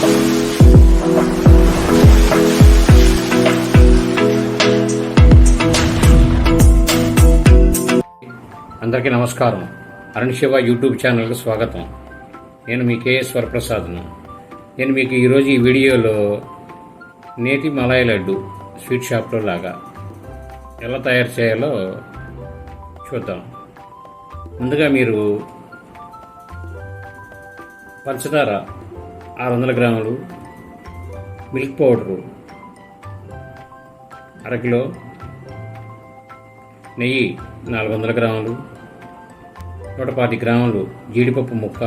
అందరికీ నమస్కారం. అరుణ్ శివ యూట్యూబ్ ఛానల్కి స్వాగతం. నేను మీ కేఎస్ వరప్రసాద్ను. నేను మీకు ఈరోజు ఈ వీడియోలో నేతి మలాయి లడ్డు స్వీట్ షాప్లో లాగా ఎలా తయారు చేయాలో చూద్దాం. ముందుగా మీరు పంచదార ఆరు వందల గ్రాములు మిల్క్ పౌడరు. అరకిలో నెయ్యి నాలుగు వందల గ్రాములు. నూట పాతి గ్రాములు జీడిపప్పు ముక్క.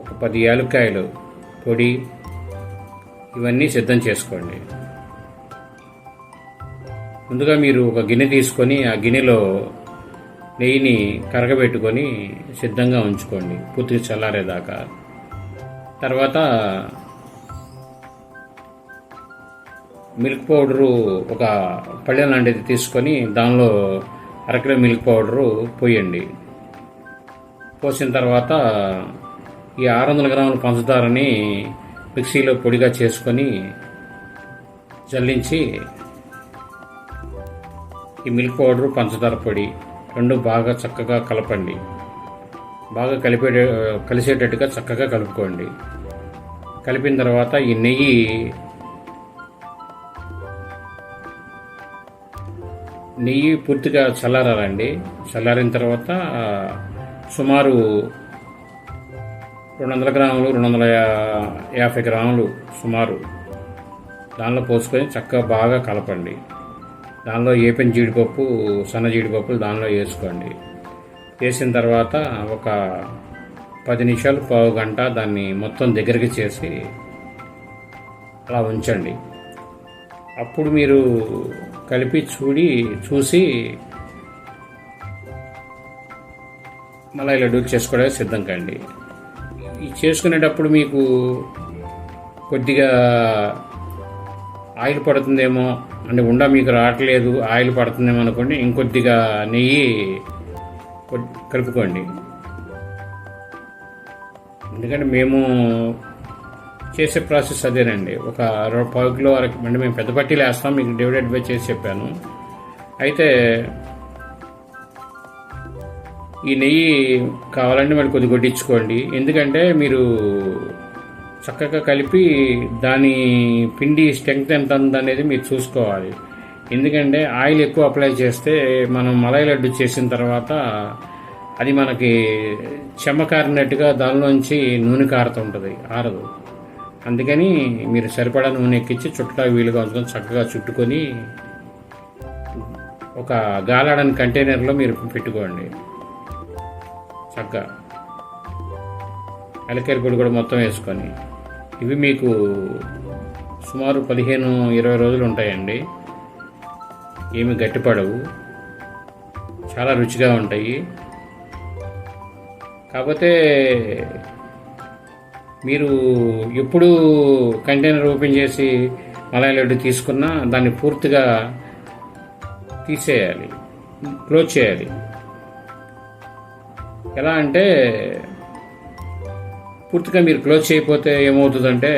ఒక పది యాలుక్కాయలు పొడి. ఇవన్నీ సిద్ధం చేసుకోండి. ముందుగా మీరు ఒక గిన్నె తీసుకొని ఆ గిన్నెలో నెయ్యిని కరగబెట్టుకొని సిద్ధంగా ఉంచుకోండి పూర్తిగా చల్లారేదాకా. తర్వాత మిల్క్ పౌడరు ఒక పళ్ళెం లాంటిది తీసుకొని దానిలో అరకిలో మిల్క్ పౌడరు పోయండి. పోసిన తర్వాత ఈ ఆరు వందల గ్రాముల పంచదారని మిక్సీలో పొడిగా చేసుకొని జల్లించి ఈ మిల్క్ పౌడరు పంచదార పొడి రెండు బాగా చక్కగా కలపండి. బాగా కలిపే కలిసేటట్టుగా చక్కగా కలుపుకోండి. కలిపిన తర్వాత ఈ నెయ్యి నెయ్యి పూర్తిగా చల్లారాలండి. చల్లారిన తర్వాత సుమారు రెండు వందల గ్రాములు రెండు వందల యాభై గ్రాములు సుమారు దానిలో పోసుకొని చక్కగా బాగా కలపండి. దానిలో ఏపిన జీడిపప్పు సన్న జీడిపప్పులు దానిలో వేసుకోండి. వేసిన తర్వాత ఒక పది నిమిషాలు పావు గంట దాన్ని మొత్తం దగ్గరికి చేసి అలా ఉంచండి. అప్పుడు మీరు కలిపి చూడి చూసి మళ్ళీ లడ్డూలు చేసుకోవడానికి సిద్ధం కండి. ఈ చేసుకునేటప్పుడు మీకు కొద్దిగా ఆయిల్ పడుతుందేమో అంటే ఉండ మీకు రావట్లేదు ఆయిల్ పడుతుందేమో అనుకోండి ఇంకొద్దిగా నెయ్యి కలుపుకోండి. ఎందుకంటే మేము చేసే ప్రాసెస్ అదేనండి. ఒక పావు కిలో వరకు అంటే మేము పెద్ద పట్టీలు వేస్తాం మీకు డివైడెడ్ బై చేసి చెప్పాను. అయితే ఈ నెయ్యి కావాలంటే మళ్ళీ కొద్ది కొట్టించుకోండి. ఎందుకంటే మీరు చక్కగా కలిపి దాని పిండి స్ట్రెంగ్త్ ఎంత అనేది మీరు చూసుకోవాలి. ఎందుకంటే ఆయిల్ ఎక్కువ అప్లై చేస్తే మనం మలై లడ్డు చేసిన తర్వాత అది మనకి చెమ్మ కారినట్టుగా దానిలోంచి నూనె కారుతుంటుంది ఆరదు. అందుకని మీరు సరిపడా నూనె ఎక్కించి చుట్టా వీలుగా ఉంచుకొని చక్కగా చుట్టుకొని ఒక గాలాడని కంటైనర్లో మీరు పెట్టుకోండి. చక్కగా. అలకేరి పొడి కూడా మొత్తం వేసుకొని. ఇవి మీకు సుమారు పదిహేను ఇరవై రోజులు ఉంటాయండి. ఏమి గట్టిపడవు. చాలా రుచిగా ఉంటాయి. కాకపోతే మీరు ఎప్పుడు కంటైనర్ ఓపెన్ చేసి మలై లడ్డు తీసుకున్నా దాన్ని పూర్తిగా తీసేయాలి. క్లోజ్ చేయాలి. ఎలా అంటే పూర్తిగా మీరు క్లోజ్ చేయకపోతే ఏమవుతుందంటే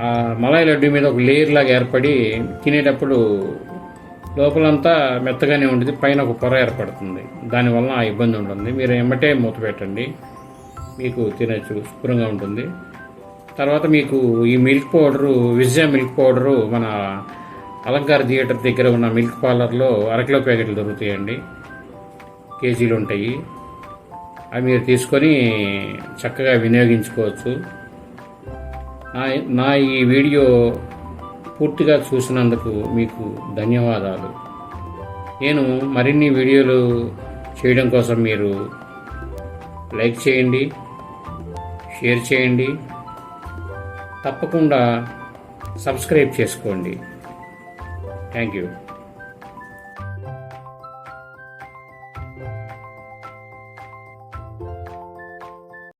ఆ మలాయి లడ్డు మీద ఒక లేయర్ లాగా ఏర్పడి తినేటప్పుడు లోపలంతా మెత్తగానే ఉంటుంది పైన ఒక పొర ఏర్పడుతుంది. దానివల్ల ఆ ఇబ్బంది ఉంటుంది. మీరు ఎమ్మటే మూత పెట్టండి. మీకు తినచ్చు శుభ్రంగా ఉంటుంది. తర్వాత మీకు ఈ milk powder Vijaya milk powder మన అలంకార థియేటర్ దగ్గర ఉన్న మిల్క్ పార్లర్లో అరకిలో ప్యాకెట్లు దొరుకుతాయండి. కేజీలు ఉంటాయి. అవి మీరు తీసుకొని చక్కగా వినియోగించుకోవచ్చు. నా నా ఈ వీడియో పూర్తిగా చూసినందుకు మీకు ధన్యవాదాలు. నేను మరిన్ని వీడియోలు చేయడం కోసం మీరు లైక్ చేయండి షేర్ చేయండి. తప్పకుండా సబ్స్క్రైబ్ చేసుకోండి. Thank you.